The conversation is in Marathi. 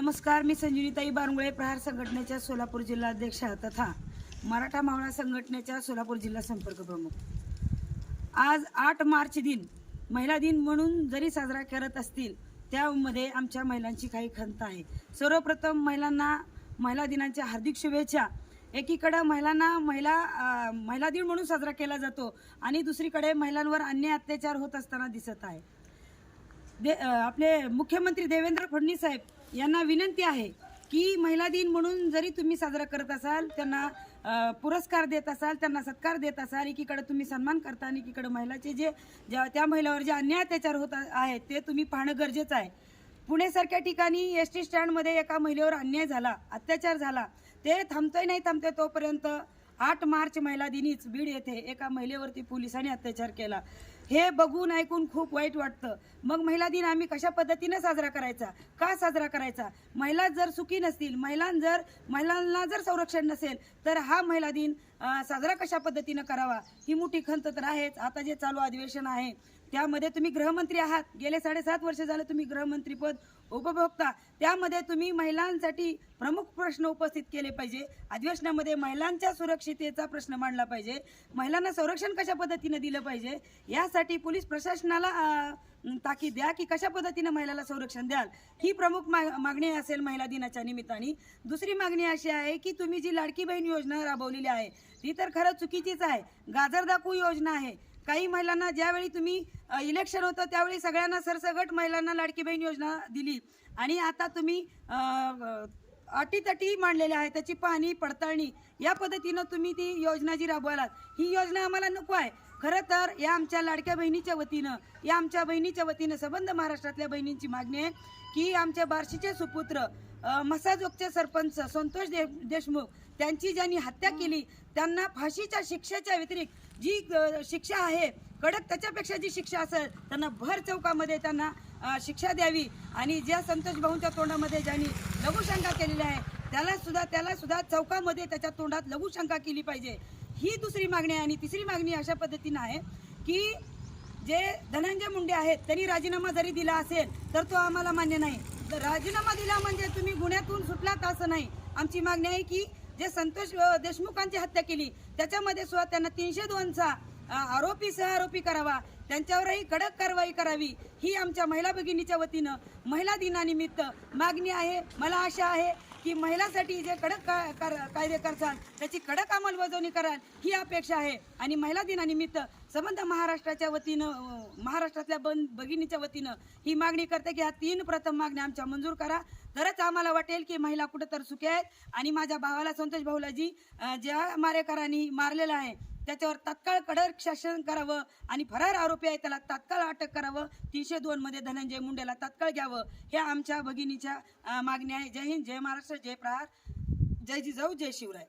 नमस्कार मी संजीवनीताई बारंगुळे प्रहार संघटनेच्या सोलापूर जिल्हाध्यक्षा तथा मराठा मावळा संघटनेच्या सोलापूर जिल्हा संपर्क प्रमुख. आज आठ मार्च दिन महिला दिन म्हणून जरी साजरा करत असतील त्यामध्ये आमच्या महिलांची काही खंत आहे. सर्वप्रथम महिलांना महिला दिनाच्या हार्दिक शुभेच्छा. एकीकडं महिलांना महिला महिला दिन म्हणून साजरा केला जातो आणि दुसरीकडे महिलांवर अन्याय अत्याचार होत असताना दिसत आहे. दे आपले मुख्यमंत्री देवेंद्र फडणवीस साहेब यांना विनंती आहे की महिला दिन म्हणून जरी तुम्ही साजरा करत असाल त्यांना पुरस्कार देत असाल त्यांना सत्कार देत असाल एकीकडे तुम्ही सन्मान करता आणि एकीकडे महिलाचे जे ज्या त्या महिलावर जे अन्याय अत्याचार होत आहेत ते तुम्ही पाहणं गरजेचं आहे. पुणेसारख्या ठिकाणी एस टी स्टँडमध्ये एका महिलेवर अन्याय झाला अत्याचार झाला ते थांबतोय नाही थांबतोय तोपर्यंत आठ मार्च महिला दिनीच बीड येथे एका महिलेवरती पोलिसांनी अत्याचार केला. हे बघून ऐकून खूप वाईट वाटतं. मग महिला दिन आम्ही कशा पद्धतीनं साजरा करायचा? का साजरा करायचा? महिला जर सुखी नसतील महिलां जर महिलांना जर संरक्षण नसेल तर हा महिला दिन साजरा कशा पद्धतीनं करावा? ही मोठी खंत तर आहेच. आता जे चालू अधिवेशन आहे त्यामध्ये तुम्ही गृहमंत्री आहात. गेले साडेसात वर्ष झाले तुम्ही गृहमंत्रीपद उपभोगता. त्यामध्ये तुम्ही महिलांसाठी प्रमुख प्रश्न उपस्थित केले पाहिजे. अधिवेशनामध्ये महिलांच्या सुरक्षितेचा प्रश्न मांडला पाहिजे. महिलांना संरक्षण कशा पद्धतीनं दिलं पाहिजे? यासाठी पोलीस प्रशासनाला अं, ताकीद द्या की कशा पद्धतीनं महिलाला संरक्षण द्याल? ही प्रमुख मा- मागणी असेल महिला दिनाच्या निमित्ताने. दुसरी मागणी अशी आहे की तुम्ही जी लाडकी बहीण योजना राबवलेली आहे ती तर खरं चुकीचीच आहे. गाजर दाखवू योजना आहे. काही महिलांना ज्यावेळी तुम्ही इलेक्शन होतं त्यावेळी सगळ्यांना सरसगट महिलांना लाडकी बहीण योजना दिली. आणि आता तुम्ही अटीतटी मांडलेल्या आहे त्याची पाहणी पडताळणी या पद्धतीनं तुम्ही ती योजना जी राबवालात ही योजना आम्हाला नको आहे. खरं तर या आमच्या लाडक्या बहिणीच्या वतीनं या आमच्या बहिणीच्या वतीनं संबंध महाराष्ट्रातल्या बहिणींची मागणी आहे की आमच्या बार्शीचे सुपुत्र मसाजोगचे सरपंच संतोष दे देशमुख त्यांची ज्यांनी हत्या केली त्यांना फाशीच्या शिक्षेच्या व्यतिरिक्त जी शिक्षा आहे कडक त्याच्यापेक्षा जी शिक्षा असेल त्यांना भर चौकामध्ये त्यांना शिक्षा द्यावी. आणि ज्या संतोष भाऊंच्या तोंडामध्ये ज्यांनी लघुशंका केलेली आहे त्याला सुद्धा त्याला सुद्धा चौकामध्ये त्याच्या तोंडात लघुशंका केली पाहिजे. ही दुसरी मागणी आहे आणि तिसरी मागणी अशा पद्धतीनं आहे की जे धनंजय मुंडे आहेत त्यांनी राजीनामा जरी दिला असेल तर तो आम्हाला मान्य नाही. तर राजीनामा दिला म्हणजे तुम्ही गुन्ह्यातून सुटलात असं नाही. आमची मागणी आहे की जे संतोष देशमुखांची हत्या केली त्याच्यामध्ये सुद्धा त्यांना तीनशे दोनचा आरोपी सह आरोपी करावा. त्यांच्यावरही कडक कारवाई करावी. ही आमच्या महिला भगिनीच्या वतीनं महिला दिनानिमित्त मागणी आहे. मला आशा आहे की महिलासाठी जे कडक का- कर- कायदे करसाल त्याची कडक अंमलबजावणी कराल ही अपेक्षा आहे. आणि महिला दिनानिमित्त संबंध महाराष्ट्राच्या वतीनं महाराष्ट्रातल्या बन भगिनीच्या वतीनं ही मागणी करते की ह्या तीन प्रथम मागण्या आमच्या मंजूर करा. तरच आम्हाला वाटेल की महिला कुठं तर सुखी आहेत. आणि माझ्या भावाला संतोष भाऊलाजी ज्या मारेकरांनी मारलेलं आहे त्याच्यावर तत्काळ कडक शासन करावं आणि फरार आरोपी आहे त्याला तत्काळ अटक करावं. तीनशे दोन मध्ये धनंजय मुंडेला तत्काळ घ्यावं. हे आमच्या भगिनीच्या मागण्या आहे. जय हिंद जय महाराष्ट्र जय प्रहार. जय जिजाऊ जय शिवराय.